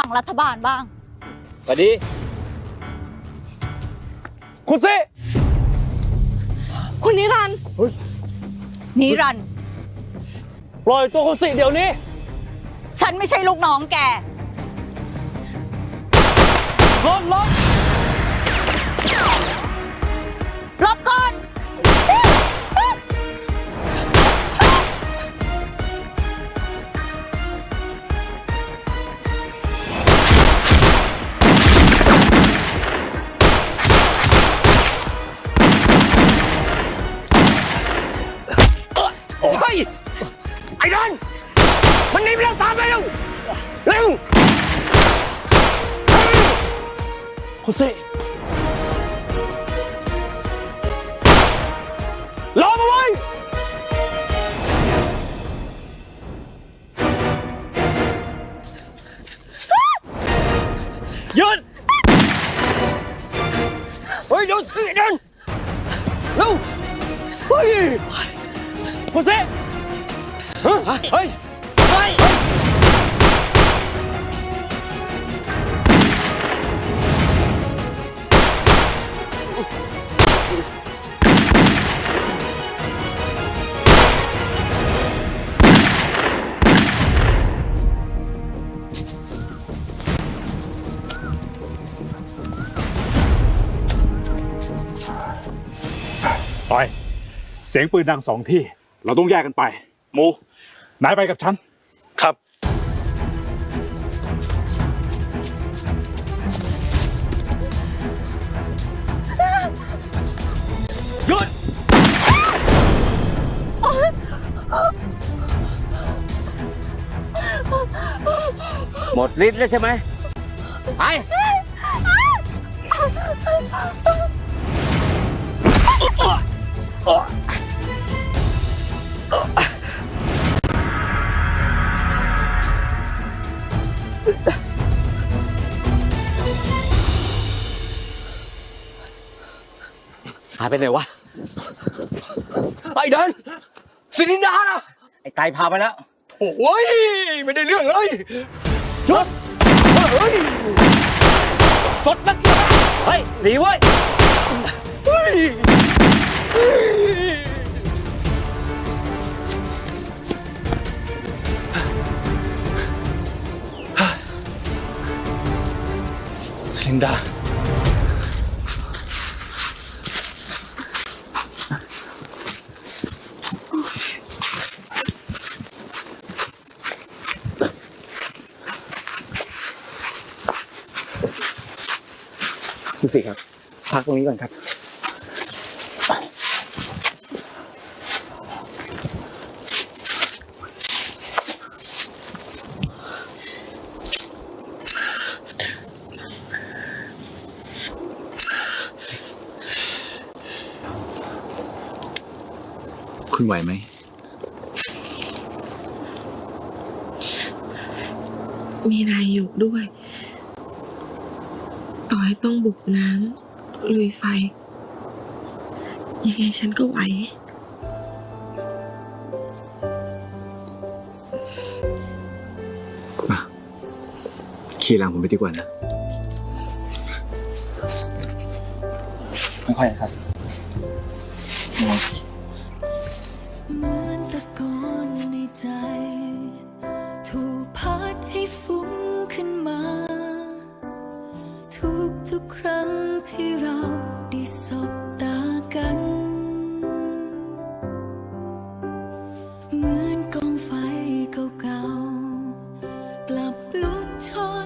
ฝั่งรัฐบาลบ้าง สวัสดี คุณซิคุณนิรันดร์นิรันดร์ปล่อยตัวคุณซิเดี๋ยวนี้ ฉันไม่ใช่ลูกน้องแก ไอ้ดอนมันหนีไปแล้วตามไปเร็วเร็วคุณซิรอมาไว้ยหยุดเฮ้ยหยุดไอ้ดอนเร็วเฮ้ยคุณซิ เฮ้ย เฮ้ยเฮ้ยเสียงปืนดังสองที่ เราต้องแยกกันไป หมูนายไปกับฉัน ครับ หยุด หมดฤทธิ์แล้วใช่ไหมไป หายไปไหนวะไอ้เดินสินินดาน่ะไอ้ไก่พาไปแล้วโอ้ยไม่ได้เรื่องเลยหยุดเฮ้ยสดนักเฮ้ยหนีเว้ยเฮ้ยสินินดา คุณสิครับ พักตรงนี้ก่อนครับ คุณไหวไหม มีนายอยู่ด้วย อให้ต้องบุกน้ำลุยไฟ ยังไงฉันก็ไหว ขี่หลังผมไปดีกว่านะค่อยๆครับ เหมือนตะโกนในใจ ถูกพั told